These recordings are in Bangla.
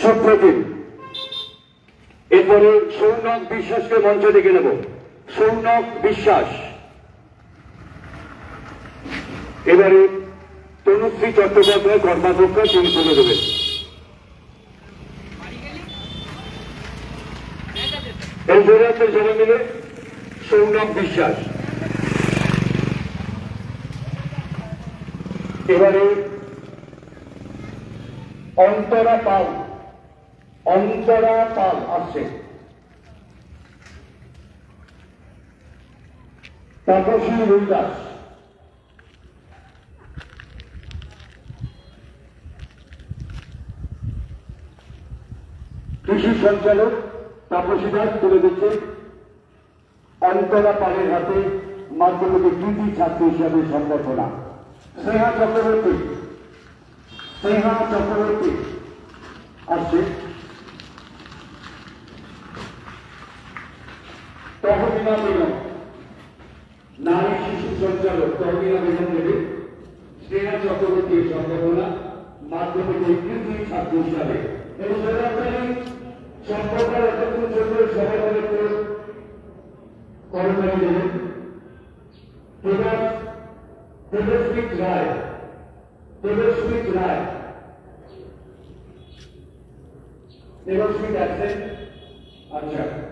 সুপ্রতিম এরপরে সৌনক বিশ্বাসকে মঞ্চে ডেকে নেব। সৌনক বিশ্বাস। এবারে তনুশ্রী চট্টোপাধ্যায় কর্মাধ্যক্ষ, তিনি তুলে দেবেন। এই সবাই মিলে সৌনক বিশ্বাস। এবারে অন্তরা পাল। অন্তরা পাল আসছে রুইদাস কৃষি সঞ্চালক তাপসী দাস তুলে দিচ্ছে, অন্তরা পালের হাতে মাধ্যমিক কৃতি ছাত্র হিসাবে সম্বর্ধনা। স্নেহা চক্রবর্তী স্নেহা চক্রবর্তী আসছে। তহবিনা বেগম নারী শিশু সঞ্চালক তহবিনা বেগম দেবে স্নেহা চক্রবর্তীর সম্ভাবনা মাধ্যমিক কৃতি ছাত্র হিসাবে এবং সেরাতারি সম্পর্কের এতক্ষণ জন্য সবাই কর্মচারী দেবেন। দেবস্মিত রায় দেবস্মিত রায়। দেবস্মিত আছেন আচ্ছা।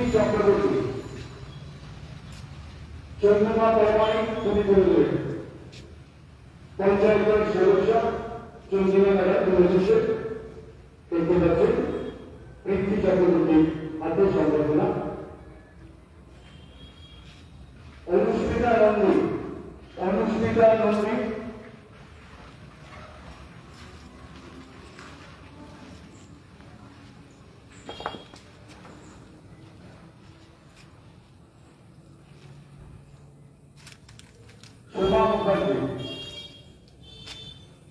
চক্রবর্তী। চন্দ্রমা পরমাণিক তুমি করে দেবেন পঞ্চায়েতের সদস্য, চন্দ্রিমা তুলে দিচ্ছে দেখতে পাচ্ছেন পৃথ্বী চক্রবর্তী হাতে নন্দী, অনুস্মিতা নন্দী Thank you.